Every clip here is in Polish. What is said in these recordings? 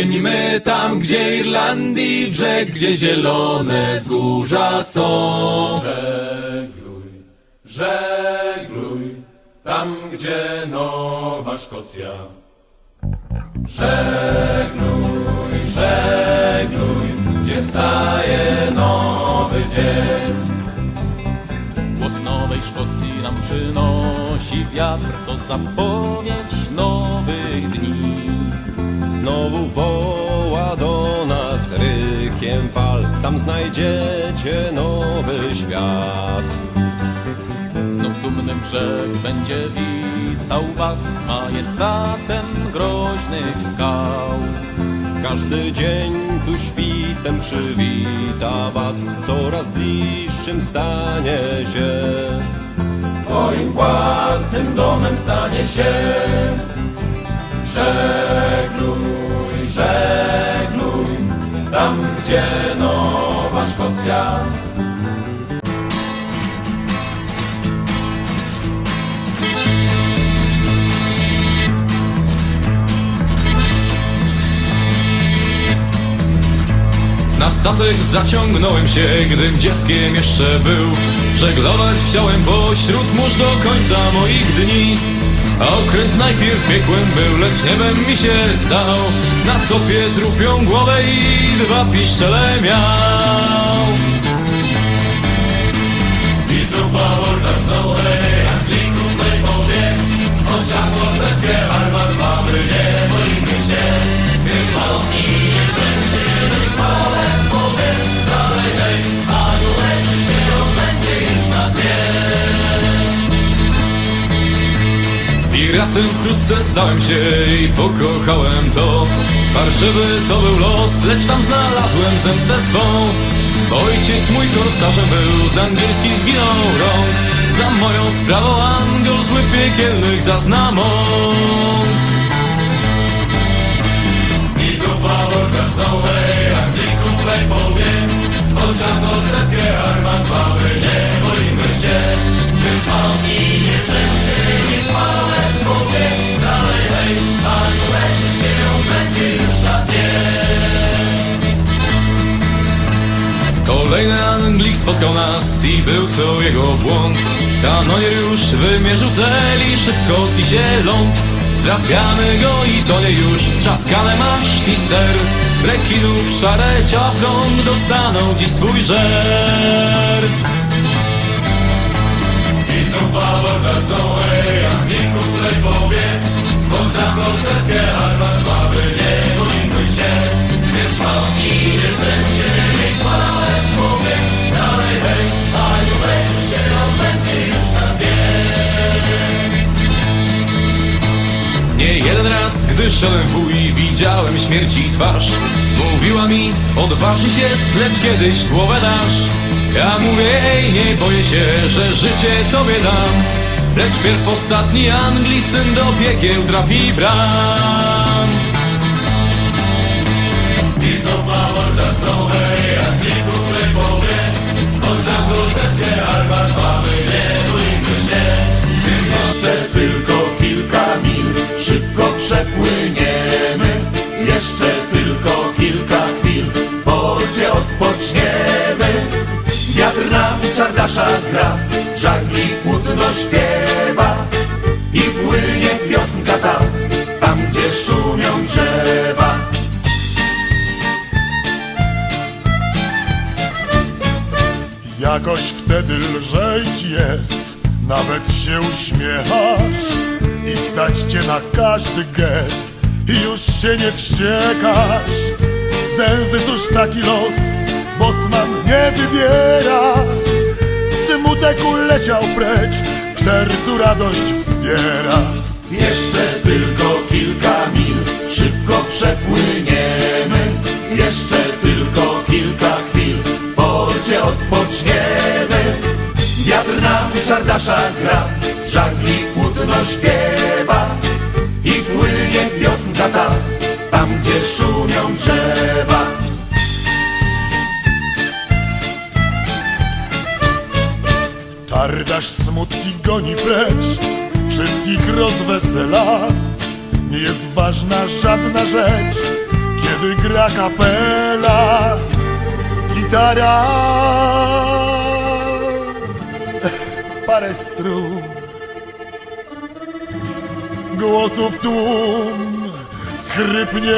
Płyńmy tam, gdzie Irlandii brzeg, gdzie zielone wzgórza są. Żegluj, żegluj, tam gdzie Nowa Szkocja. Żegluj, żegluj, gdzie staje nowy dzień. Głos Nowej Szkocji nam przynosi wiatr, to zapowiedź nowych dni. Fal, tam znajdziecie nowy świat. Znów dumny brzeg będzie witał was majestatem groźnych skał. Każdy dzień tu świtem przywita was, coraz bliższym stanie się. Twoim własnym domem stanie się. Zaciągnąłem się, gdym dzieckiem jeszcze był. Żeglować chciałem pośród mórz do końca moich dni. A okręt najpierw piekłem był, lecz niebem mi się stał. Na topie trupią głowę i dwa piszczele miał. Pisów aorta znołe, Anglików Piratem wkrótce stałem się i pokochałem to. Warszywy to był los, lecz tam znalazłem zemstę swą. Ojciec mój korsarzem był, z angielskich zginął rąk. Za moją sprawą Angol zły piekielnych zaznamą. Pisów aorta znołe, Anglików powie, Osiadło setkę Kolejny Anglik spotkał nas i był to jego błąd. Kanonier już wymierzył cel i szybko tli się ląd. Trafiamy go i to nie już trzaskane masz ster. Rekinów szare ciafrąg dostaną dziś swój żer. Pisów aborda znołe, Anglików powie, Osiadło setkę armat mamy, nie się. Wiesz malowni, nie raz, gdy szedłem w bój, widziałem śmierci twarz. Mówiła mi, odważnie się, lecz kiedyś głowę dasz. Ja mówię, ej, nie boję się, że życie tobie dam. Lecz pierw ostatni Angli syn do piekieł trafi bram. Anglików przepłyniemy. Jeszcze tylko kilka chwil, porcie odpoczniemy. Wiatr nam czardasza gra, żagli płótno śpiewa. I płynie piosenka ta, tam gdzie szumią drzewa. Jakoś wtedy lżej jest, nawet się uśmiechasz i stać cię na każdy gest i już się nie wściekasz. Zęzy cóż taki los, bosman nie wybiera. Smutek uleciał precz, w sercu radość wzbiera. Jeszcze tylko kilka mil, szybko przepłyniemy. Jeszcze tylko kilka chwil, w porcie odpoczniemy. Czardasza gra, żagli płótno śpiewa. I płynie piosenka ta, tam gdzie szumią drzewa. Tardasz smutki goni precz, wszystkich rozwesela. Nie jest ważna żadna rzecz, gra kapela, gitara, parę strun, głosów tłum schrypnięty.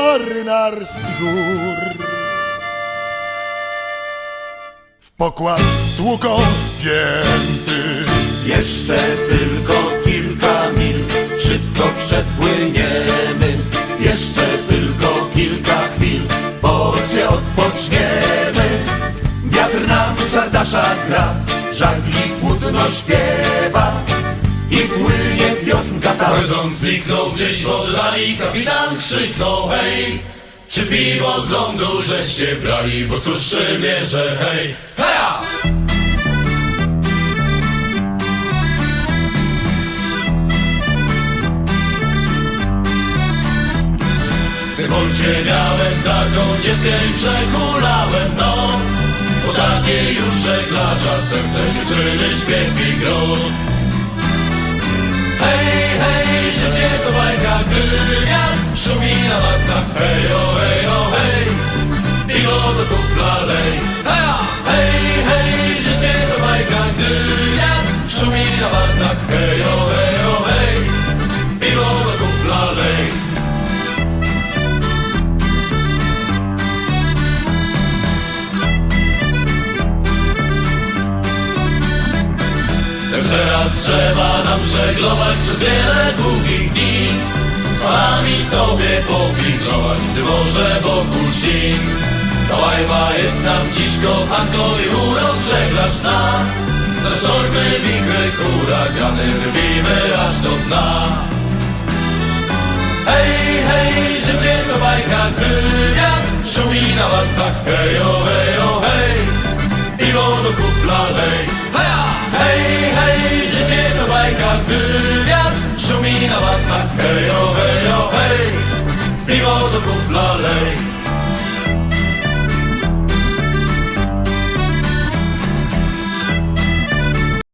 Marynarski gór w pokład tłuką pięty. Jeszcze tylko kilka mil, szybko przepłyniemy. Jeszcze tylko kilka chwil, śpiewa. I płynie piosenka ta. Horyzont zniknął gdzieś w oddali Kapitan krzyknął hej Czy piwo z lądu żeście brali Bo mnie, że hej Heja! W tym porcie miałem taką dziewkę i przekulałem noc Bo takie już żeglarza serce dziewczyny śpiew i grot Hej, hej, życie to bajka, gdy wiatr szumi na matkach Hej, o, hej, o, hej, piwo do kufla! Hej, Trzeba nam żeglować przez wiele długich dni. Z wami sobie pofiglować, gdy morze wokół si Ta łajba jest nam dziś kochanko i urok żeglarz zna. Za sztormy, wikry, huragany wybijmy aż do dna. Hej, hej, życie to bajka, gdy wiatr szumi na wartach Hej, Hej, o, piwo do kufla lej